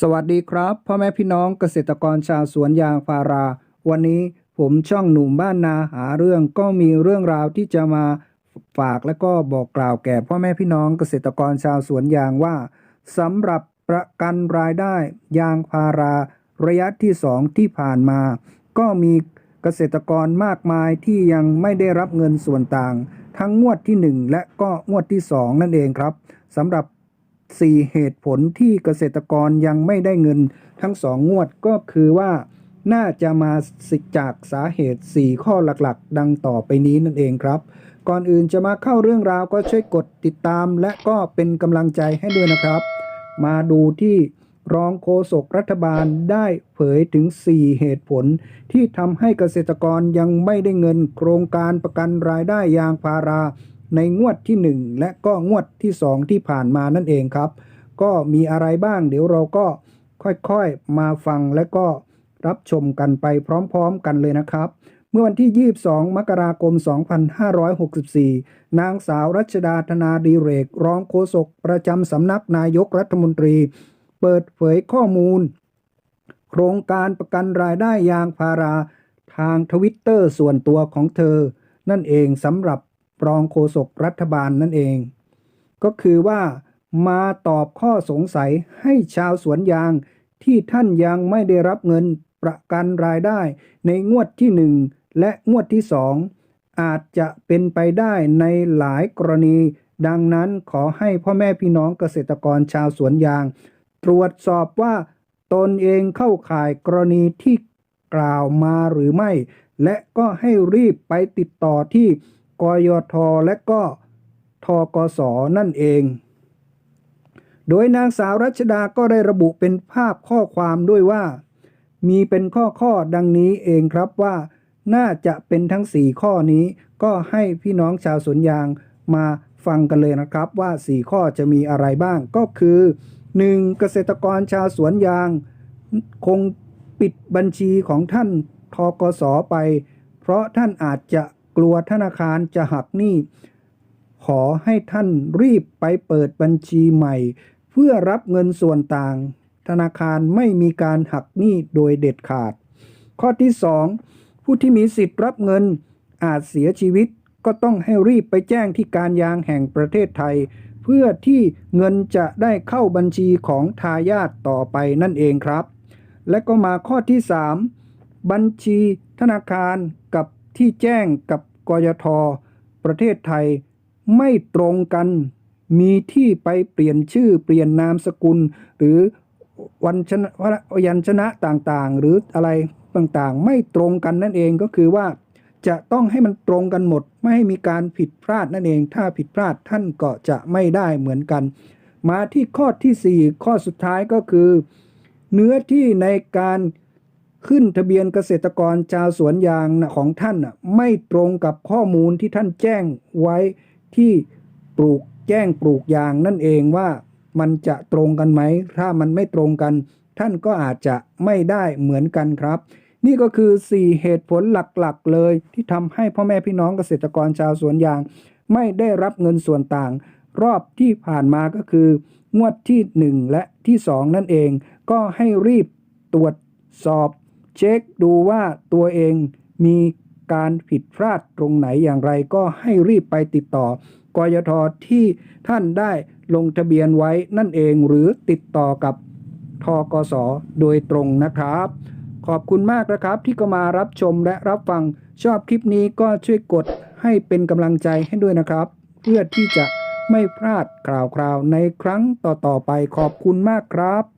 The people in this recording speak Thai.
สวัสดีครับพ่อแม่พี่น้องเกษตรกรชาวสวนยางพารา วันนี้ผมช่องหนุ่มบ้านนาหาเรื่องก็มีเรื่องราวที่จะมาฝากและก็บอกกล่าวแก่พ่อแม่พี่น้องเกษตรกรชาวสวนยางว่าสำหรับประกันรายได้ ยางพารา ระยะที่ 2 ที่ผ่านมา ก็มีเกษตรกรมากมายที่ยังไม่ได้รับเงินส่วนต่าง ทั้งงวดที่ 1 และก็งวดที่ 2 นั่นเองครับสำหรับ 4 เหตุผลที่เกษตรกรยังไม่ได้เงินทั้ง2งวดก็คือว่าน่าจะมาสิจากสาเหตุ 4 ข้อหลักๆ ดังต่อไปนี้นั่นเองครับ ก่อนอื่นจะมาเข้าเรื่องราวก็ช่วยกดติดตาม และก็เป็นกำลังใจให้ด้วยนะครับ มาดูที่รองโฆษกรัฐบาลได้เผยถึง 4 เหตุผล ที่ทำให้เกษตรกรยังไม่ได้เงินโครงการประกันรายได้ยางพารา ในงวดที่ 1 และก็งวดที่ 2 ที่ผ่านมานั่นเองครับ ก็มีอะไรบ้างเดี๋ยวเราก็ค่อยๆมาฟังและก็รับชมกันไปพร้อมๆกันเลยนะครับ เมื่อวันที่ 22 มกราคม 2564 นางสาวรัชดาธนาดีเรก รองโฆษกประจำสำนักนายกรัฐมนตรี เปิดเผยข้อมูล โครงการประกันรายได้ยางพาราทางทวิตเตอร์ส่วนตัวของเธอ นั่นเองสำหรับ รองโฆษกรัฐบาลนั่นเอง ก็คือว่ามาตอบข้อสงสัยให้ชาวสวนยางที่ท่านยังไม่ได้รับเงินประกันรายได้ในงวดที่ 1 และงวดที่ 2 อาจจะเป็นไปได้ในหลายกรณี ดังนั้นขอให้พ่อแม่พี่น้องเกษตรกรชาวสวนยาง ตรวจสอบว่าตนเองเข้าข่ายกรณีที่กล่าวมาหรือไม่ และก็ให้รีบไปติดต่อที่ กยทและก็ทกสนั่นเอง โดยนางสาวรัชดาก็ได้ระบุเป็นภาพข้อความด้วยว่า มีเป็นข้อข้อดังนี้เองครับว่า น่าจะเป็นทั้ง 4 ข้อนี้ ก็ให้พี่น้องชาวสวนยางมาฟังกันเลยนะครับว่า 4 ข้อจะมีอะไรบ้างก็คือ 1. เกษตรกรชาวสวนยาง คงปิดบัญชีของท่านทกสไป เพราะท่านอาจจะ ลัวธนาคารจะหักหนี้ ขอให้ท่านรีบไปเปิดบัญชีใหม่ เพื่อรับเงินส่วนต่าง ธนาคารไม่มีการหักหนี้โดยเด็ดขาด ข้อที่ 2 ผู้ที่มีสิทธิ์รับเงินอาจเสียชีวิตก็ต้องให้รีบไปแจ้งที่การยางแห่งประเทศไทย เพื่อที่เงินจะได้เข้าบัญชีของทายาทต่อไปนั่นเองครับ และก็มาข้อที่ 3 บัญชีธนาคารกับที่แจ้งกับ กยท ประเทศไทยไม่ตรงกัน มีที่ไปเปลี่ยนชื่อเปลี่ยนนามสกุล หรือวันชนะยัญชนะต่างๆ หรืออะไรต่างๆ ไม่ตรงกันนั่นเองก็คือว่า จะต้องให้มันตรงกันหมด ไม่ให้มีการผิดพลาดนั่นเอง ถ้าผิดพลาดท่านก็จะไม่ได้เหมือนกัน มาที่ข้อที่ 4 ข้อสุดท้ายก็คือ เนื้อที่ในการ ขึ้นทะเบียนเกษตรกรชาวสวนยางนะของท่านน่ะไม่ตรงกับข้อมูลที่ท่านแจ้งไว้ที่ปลูกแจ้งปลูกยางนั่นเองว่ามันจะตรงกันไหม ถ้ามันไม่ตรงกัน ท่านก็อาจจะไม่ได้เหมือนกันครับ นี่ก็คือ 4 เหตุผลหลักๆ เลย ที่ทำให้พ่อแม่พี่น้องเกษตรกรชาวสวนยาง ไม่ได้รับเงินส่วนต่าง รอบที่ผ่านมาก็คืองวดที่ 1 และที่ 2 นั่นเอง ก็ให้รีบตรวจสอบ เช็คดูว่าตัวเองมีการผิดพลาดตรงไหนอย่างไรก็ให้รีบไปติดต่อกยทที่ท่านได้ลงทะเบียนไว้นั่นเองหรือติดต่อกับทกสโดยตรงนะครับ ขอบคุณมากนะครับที่ก็มารับชมและรับฟังชอบคลิปนี้ก็ช่วยกดให้เป็นกำลังใจให้ด้วยนะครับ เพื่อที่จะไม่พลาดข่าวคราวในครั้งต่อๆไปขอบคุณมากครับ